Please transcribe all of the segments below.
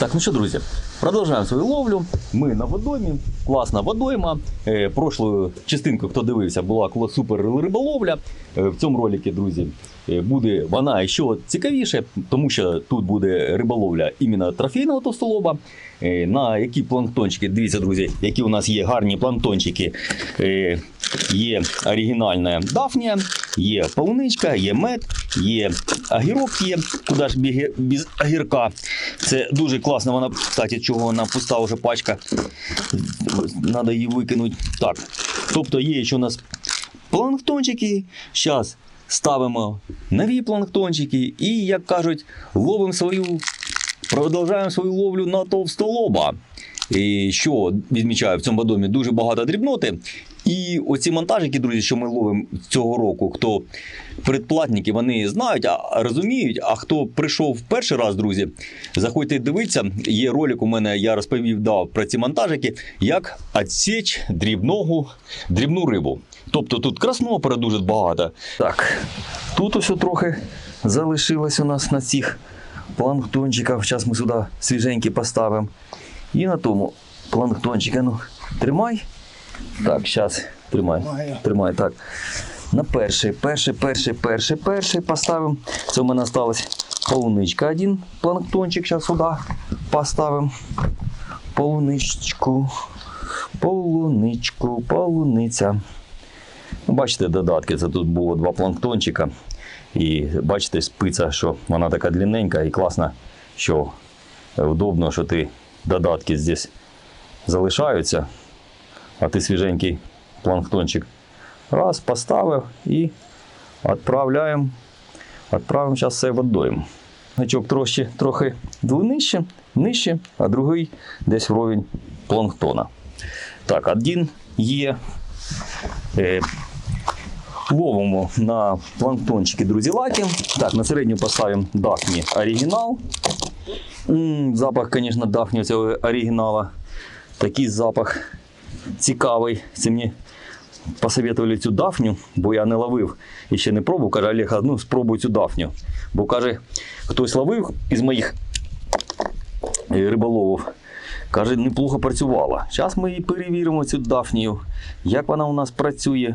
Так, ну що, друзі, продовжуємо свою ловлю. Ми на водоймі, класна водойма. Е, прошлою частинкою, хто дивився, була супер риболовля. Е, в цьому роликі, друзі, е, буде вона ще цікавіше, тому що тут буде риболовля іменно трофейного товстолоба. Е, на які планктончики, дивіться, друзі, які у нас є гарні планктончики. Е, є оригінальна дафнія, є полуничка, є мед, є агірок є, куди ж без агірка. Це дуже класно. Вона, кстати, чого вона пуста вже пачка. Треба її викинути. Так. Тобто є ще у нас планктончики. Зараз ставимо нові планктончики і, як кажуть, ловимо свою, продовжуємо свою ловлю на товстолоба. Що відмічаю в цьому водомі дуже багато дрібноти. І оці монтажики, друзі, що ми ловимо цього року, хто предплатники, вони знають, а розуміють. А хто прийшов перший раз, друзі, заходьте дивитися. Є ролик у мене, я розповів дав про ці монтажики, як відсіч дрібного, дрібну рибу. Тобто тут краснопера дуже багато. Так, тут ось трохи залишилось у нас на цих планктончиках. Зараз ми сюди свіженькі поставимо. І на тому планктончика, ну, тримай. Так, зараз тримай. Тримай, так. На перший, перший, перший, перший, перший поставимо. Це у мене осталось полуничка один планктончик. Зараз сюди поставимо. Полуничку. Полуничку, полуниця. Ну, Бачите, додатки. Це тут було два планктончика. І бачите, спиця, що вона така длинненька і класна, що удобно, що ти додатки здесь залишаються, а ти свіженький планктончик раз поставив і відправляємо. Відправимо зараз все водойм. Гачок трохи, трохи длинніше, нижче, а другий десь вровень планктона. Так, один є. Ловимо на планктончики, друзі, лаки. Так, на середню поставимо Дафні оригінал. Запах, звісно, Дафні цього оригінала. Такий запах цікавий. Це мені посоветували цю дафню, бо я не ловив і ще не пробував. Каже, Олег, ну спробуй цю дафню. Бо каже, хтось ловив із моїх е, риболовів. Каже, неплохо працювала. Зараз ми її перевіримо, цю дафнію, як вона у нас працює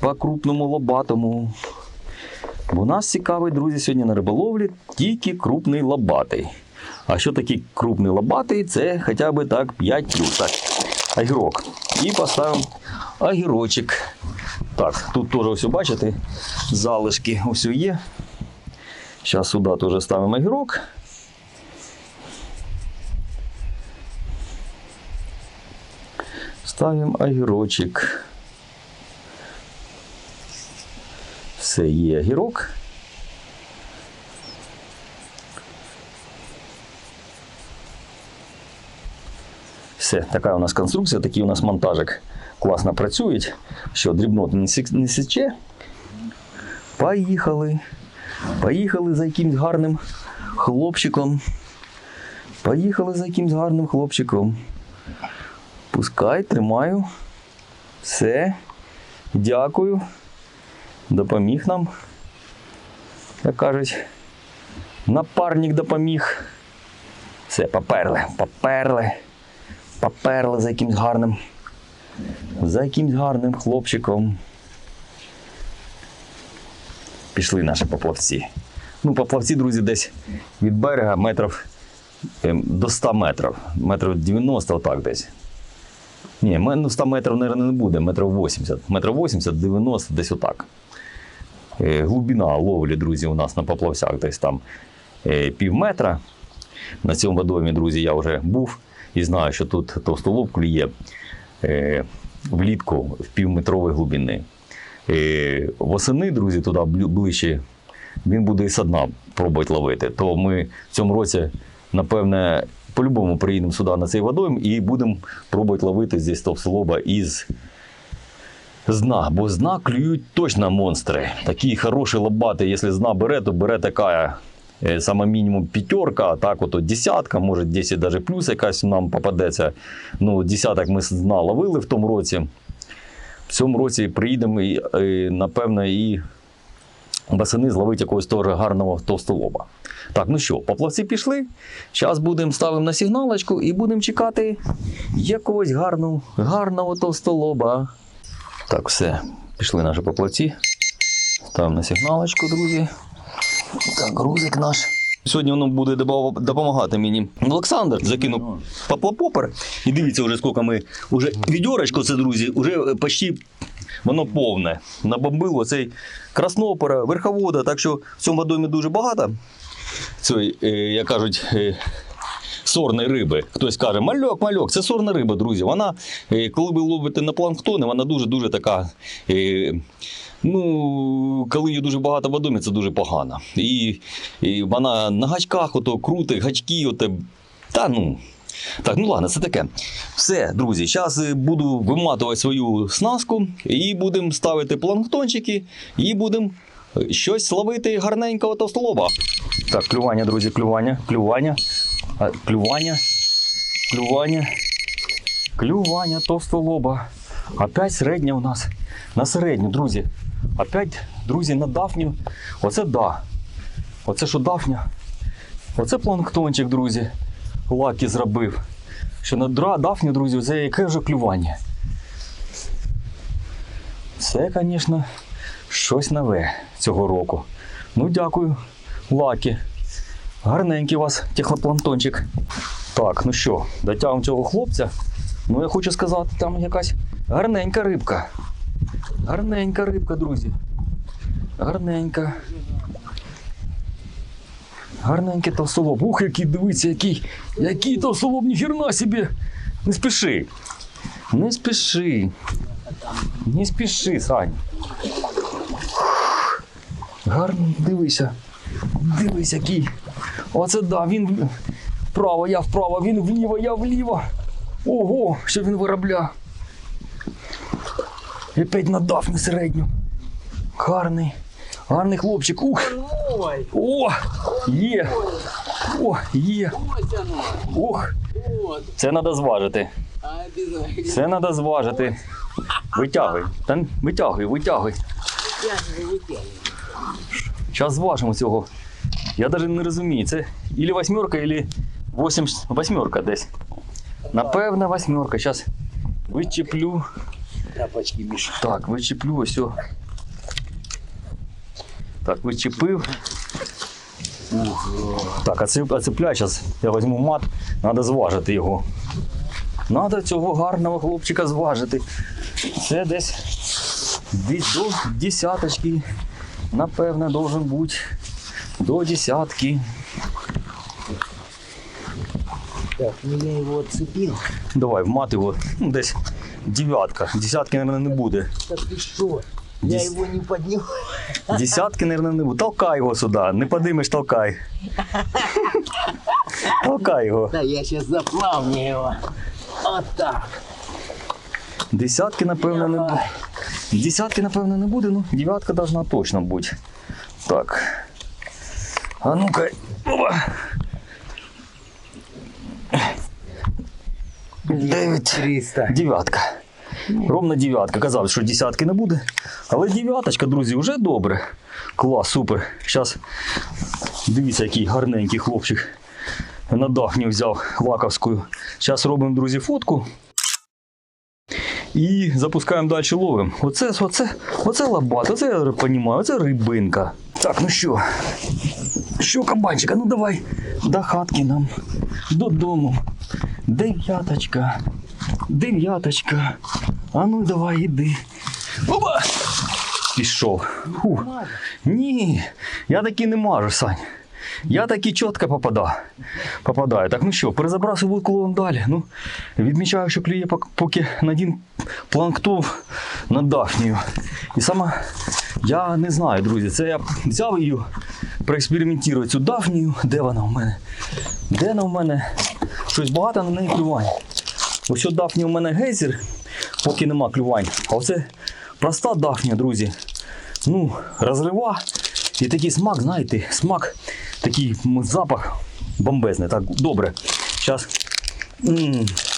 по крупному лобатому. Бо нас цікавить, друзі, сьогодні на риболовлі тільки крупний лобатий. А що такий крупний лобатий? Це хоча б так 5 плюс. Так, огірок. І поставимо огірочок. Так, тут теж ось бачите, залишки ось є. Зараз сюди теж ставимо огірок. Ставимо огірочок. Все є огірок. Все, така у нас конструкція, такий у нас монтажик класно працюють. Що сік- не січе. Поїхали. Поїхали за якимсь гарним хлопчиком. Поїхали за якимсь гарним хлопчиком. Пускай, тримаю. Все. Дякую. Допоміг нам. Як кажуть, напарник допоміг. Все, поперли, поперли. Поперли за якимсь гарним. За якимсь гарним хлопчиком. Пішли наші поплавці. Ну, поплавці, друзі, десь від берега метрів ем, до 100 метрів. Метрів 90, отак десь. Ні, ну 100 метрів, мабуть, не буде, метрів 80. Метрів 80, 90, десь отак. Е, глибина ловлі, друзі, у нас на поплавцях десь там е, пів метра. На цьому водомі, друзі, я вже був і знаю, що тут товстолоб клює е, влітку в півметрової глибини. Восени, друзі, туди ближче, він буде і со дна пробувати ловити. То ми в цьому році, напевне, по-любому приїдемо сюди на цей водойм і будемо пробувати ловити здесь товстолоба із з дна. Бо з дна клюють точно монстри. Такі хороші лобати, якщо з дна бере, то бере така е, саме мінімум п'ятерка, а так от десятка, може 10 навіть плюс якась нам попадеться. Ну, десяток ми з дна ловили в тому році. В цьому році приїдемо і, е, напевно, і басини зловити якогось теж гарного товстолоба. Так, ну що, поплавці пішли. Зараз будемо ставимо на сигналочку і будемо чекати якогось гарного, гарного товстолоба. Так, все, пішли наші поплавці. Ставимо на сигналочку, друзі. Так, грузик наш. Сьогодні воно буде допомагати мені. Олександр закинув поплапопер. І дивіться, вже скільки ми. Уже відьорочко, це, друзі, вже почти воно повне. Набомбило цей краснопера, верховода. Так що в цьому водоймі дуже багато. Цієї, е, як кажуть, е, сорної риби. Хтось каже, мальок, мальок, це сорна риба, друзі. Вона, е, коли ви ловите на планктони, вона дуже-дуже така. Ну, коли її дуже багато в водомі, це дуже погано. І, і вона на гачках ото крутить, гачки, оте. Та ну. Так, ну ладно, це таке. Все, друзі, зараз буду виматувати свою снастку і будемо ставити планктончики, і будемо щось ловити гарненького товстолоба. Так, клювання, друзі, клювання, клювання, клювання, клювання, клювання товстолоба. Опять середня у нас. На середню, друзі. Опять, друзі, на дафню. Оце да. Оце що дафня. Оце планктончик, друзі. Лакі зробив. Що на дра- дафню, друзі, це яке вже клювання. Це, звісно, щось нове цього року. Ну, дякую, Лакі. Гарненький у вас технопланктончик. Так, ну що, дотягуємо цього хлопця. Ну, я хочу сказати, там якась гарненька рибка. Гарненька рибка, друзі. Гарненька. Гарненький товстолоб. Ух, який дивіться, який, який товстолоб, ніхерна собі. Не спіши. Не спіши. Не спіши, Сань. Гарно, дивися. Дивись, який. Оце да, він вправо, я вправо, він вліво, я вліво. Ого, що він виробляє. І опять надав на середню. Гарний. Гарний хлопчик. Ух. О! Є! О, є! Ух! Це треба зважити. Це треба зважити. Витягуй. Та витягуй, витягуй. Же вытягиваю. Зараз зважимо цього. Я навіть не розумію. Це ілі восьмерка, ілі восім... восьмерка десь. Напевно, восьмерка. Зараз вичеплю. Тапочки Миша. Так, вичеплю ось. Так, вичепив. Так, а це зараз. Я візьму мат, треба зважити його. Треба цього гарного хлопчика зважити. Це десь до десяточки. Напевне, должен бути до десятки. Так, ну я его отцепил. Давай, в мат його ну, десь дев'ятка. Десятки, мабуть, не буде. Да ты что? Я Дес- его не поднял. Десятки, мабуть, не буде. Толкай його сюди. Не подимеш, толкай. Толкай його. Да, я сейчас заплавню его. Вот так. Десятки, напевно, не буде. Десятки, напевно, не буде, ну дев'ятка должна точно бути. Так. А ну-ка. Опа. Дев'ять. 300. Дев'ятка. Ровно дев'ятка. Казав, що десятки не буде. Але дев'яточка, друзі, вже добре. Клас, супер. Зараз дивіться, який гарненький хлопчик. На дахню взяв лаковську. Зараз робимо, друзі, фотку. І запускаємо далі ловимо. Оце, оце, оце лабат, оце я розумію, оце рибинка. Так, ну що? Що, кабанчика, ну давай до хатки нам, додому. Дев'яточка. Дев'яточка. А ну давай іди. Опа! Пішов. Фу. Ні, я таки не мажу, Сань. Я таки чітко попадаю. попадаю. Так, ну що, перезабрався вудку далі. Ну, відмічаю, що клює поки на один планктон на дафнію. І саме я не знаю, друзі, це я взяв її, проекспериментувати цю дафнію. Де вона в мене? Де вона в мене? Щось багато на неї клювань. Ось що дафні у мене гейзер, поки нема клювань. А оце проста дафня, друзі. Ну, розрива. І такий смак, знаєте, смак, такий запах бомбезний. Так, добре.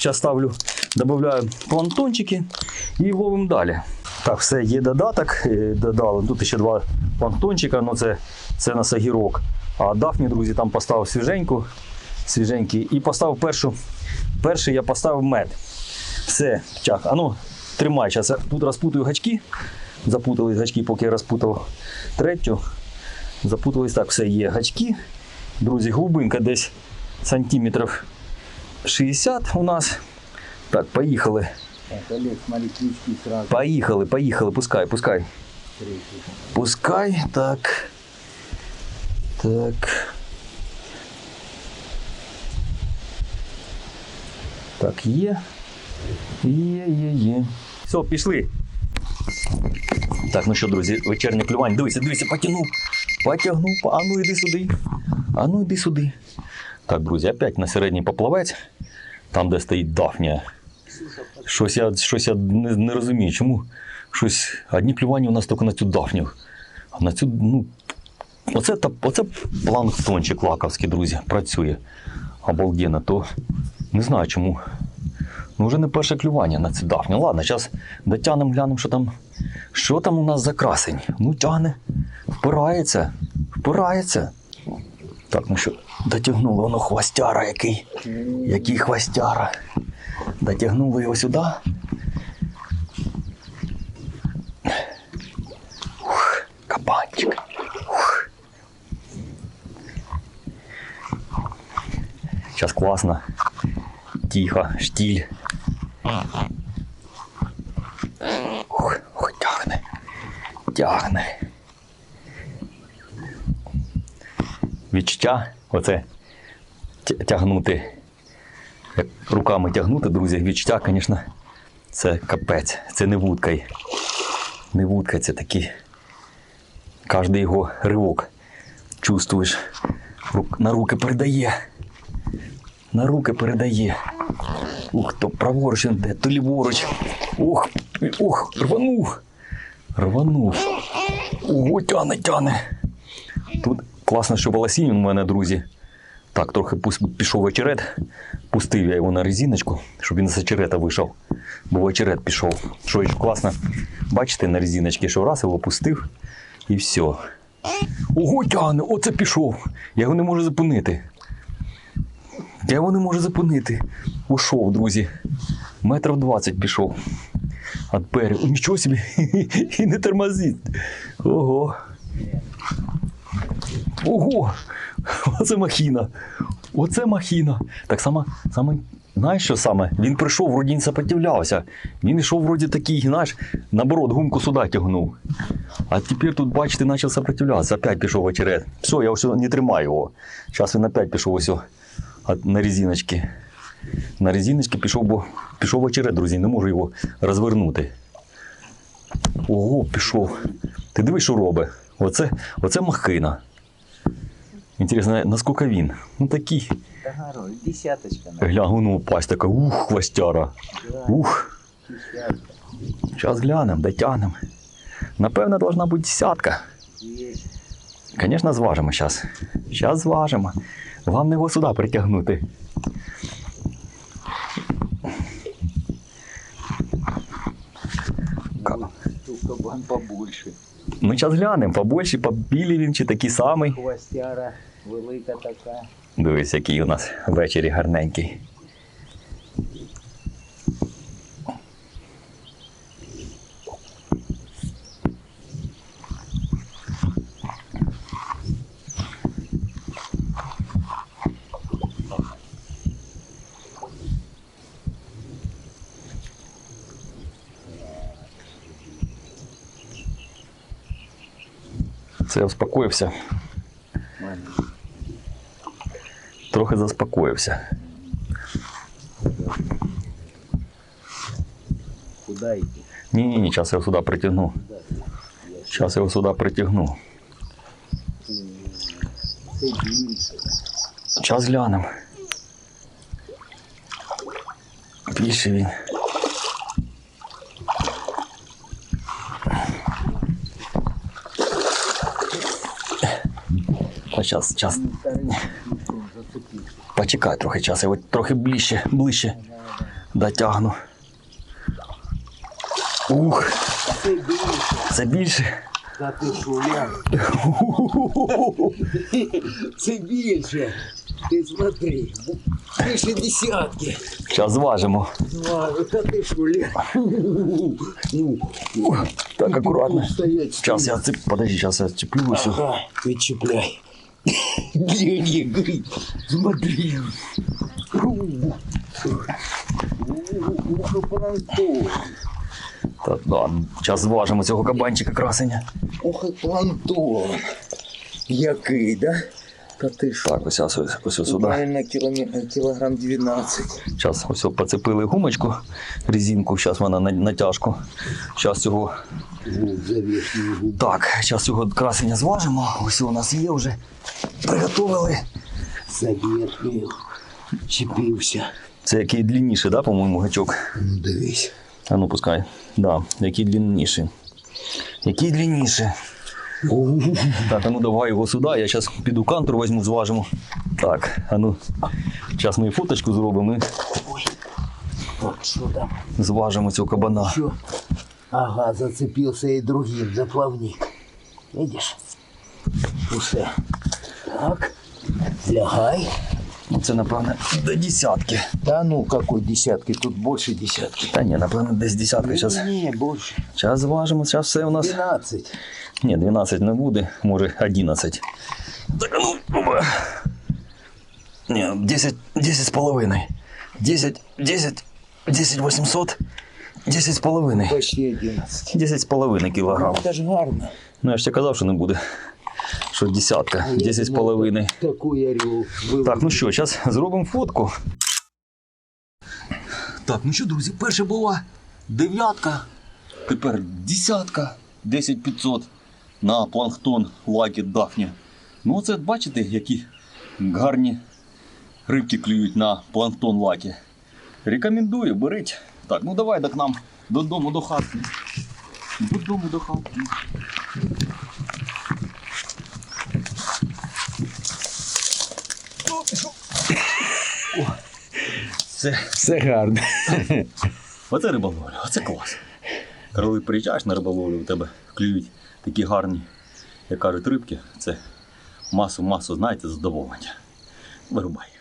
Зараз ставлю, додаю плантончики і ловимо далі. Так, все, є додаток. е, Додали. Тут ще два планктончика, ну це, це на сагірок. А дафні, друзі, там поставив свіженьку, свіженький. І поставив першу. Перший я поставив мед. Все, чак. А ну, тримай. Зараз тут розпутую гачки. Запутались гачки, поки я розпутав третю. Запутались так, все є гачки. Друзі, глибинка десь сантиметрів 60 у нас. Так, поїхали. Так, Олег, смотри, ключки сразу. Поїхали, поїхали, пускай, пускай. Третий. Пускай, так. Так. Так, є. Є, є, є. Все, пішли. Так, ну що, друзі, вечірнє клювання. Дивися, дивися, потягнув. Потягнув. А ну йди сюди. А ну йди сюди. Так, друзі, опять на середній поплавець, там, де стоїть дафнія. Щось я, щось я не, не розумію, чому щось одні клювання у нас тільки на цю дафню. А на цю, ну, оце, та, оце планктончик лаковський, друзі, працює. Обалденно, то не знаю чому. Ну, вже не перше клювання на цю дафню. Ладно, зараз дотягнемо, глянемо, що там, що там у нас за красень. Ну, тягне, впирається, впирається. Так, ну що, дотягнуло воно хвостяра який. Який хвостяра. Дотягнули його сюди. Ух, кабанчик. Ух. Сейчас классно. Тихо, штиль. Ух, ух, тягне. Тягне. Відчуття, оце тягнути. Як руками тягнути, друзі, відчуття, звісно, це капець. Це не вудка. й. Не вудка, це такі. Кожний його ривок чувствуєш. На руки передає. На руки передає. Ух, то праворуч він йде, то ліворуч. Ух, ух, рванув. Рванув. Ого, тяне, тяне. Тут класно, що волосінь у мене, друзі. Так, трохи пішов очерет. Пустив я його на резиночку, щоб він з очерета вийшов. Бо очерет пішов. Що ж класно. Бачите, на резиночці, що раз його пустив і все. Ого, тягне, оце пішов. Я його не можу зупинити. Я його не можу зупинити. Ушов, друзі. Метрів 20 пішов. От берега. Нічого собі. І не тормозить. Ого. Ого! Оце махіна. Оце махіна. Так само, саме, знаєш що саме? Він прийшов, вроді не сопротивлявся. Він йшов вроді такий, знаєш, наоборот, гумку сюди тягнув. А тепер тут, бачите, почав сопротивлятися. Опять пішов в очерет. Все, я вже не тримаю його. Зараз він опять пішов ось на резиночки. На резиночки пішов, бо пішов в очерет, друзі, не можу його розвернути. Ого, пішов. Ти дивись, що робить. Оце, оце махина. Інтересно, наскільки він? Ну такий. Да, хорош, десяточка. Глянь, ну пасть така, ух, хвостяра. Ух. Десятка. Зараз глянемо, дотягнемо. Напевно, должна бути десятка. Есть. Звісно, зважимо зараз. Зараз зважимо. Вам його сюди притягнути. Тут кабан побольше. Ну, зараз глянемо, побольше, побілі він чи такий самий. Хвостяра велика така. Дивись, який у нас ввечері гарненький. Це я успокоївся. Трохи заспокоївся. Куда йти? Ні, ні, ні, зараз я його сюди притягну. Зараз я його сюди притягну. Зараз глянемо. Більше він. Зараз, зараз, пішов, зацепився. почекай трохи час, я трохи ближче, ближче дотягну. Ух, Це більше. Та ти що, Це більше. Ти смотри. Більше десятки. Зараз зважимо. Зважу, та ти Ну, Так, акуратно. Сейчас я цеп... Подожди, сейчас я цеплю все. Ага, відчіпляй. Глянь, який. Смотри. Ух, планктон. Да. Зараз зважимо цього кабанчика красення. Ох, і планктон. Який, да? Та ти що? Так, ось ось, ось, ось сюди. Правильно, кілометр, кілограм 12. Зараз ось поцепили гумочку, резинку, зараз вона на натяжку. Зараз цього. Так, зараз цього красення зважимо. Ось у нас є вже. Приготували. За верхню. Чіпився. Це який длинніший, да, по-моєму, гачок. Ну, дивись. А ну пускай. Да, який длинніший. Який длинніший. Так, а ну давай його сюди. Я зараз піду кантур візьму, зважимо. Так, а ну. Зараз ми фоточку зробимо і Ой. Вот що там. зважимо цього кабана. Що? Ага, зацепился и другим за плавник. Видишь? Усе. Так. Лягай. Ну, Це, напевно, до десятки. Да ну какой десятки? Тут больше десятки. Та ні, напевно, десь десятка. Зараз, Не, больше. зараз зважимо, зараз все у нас. 12. Ні, 12 не буде, може 11. Так, а ну. оба. Ні, 10, 10 з половиною. 10, 10, 10 800, 10 з половиною. Почти 11. 10 з половиною кілограм. Это ж гарно. Ну я ж тебе казав, що не буде. Що десятка, 10 з половиною. Орел. был. Так, ну що, зараз зробимо фотку. Так, ну що, друзі, перша була дев'ятка, тепер десятка, 10 500 на планктон лакі Дафні. Ну, оце бачите, які гарні рибки клюють на планктон лакі. Рекомендую, беріть. Так, ну давай до к нам додому до хатки. Додому до хатки. Це Все гарно. Оце риболовля, оце клас. Коли приїжджаєш на риболовлю, у тебе клюють такі гарні, як кажуть, рибки. Це масу-масу, знаєте, задоволення. Вирубай.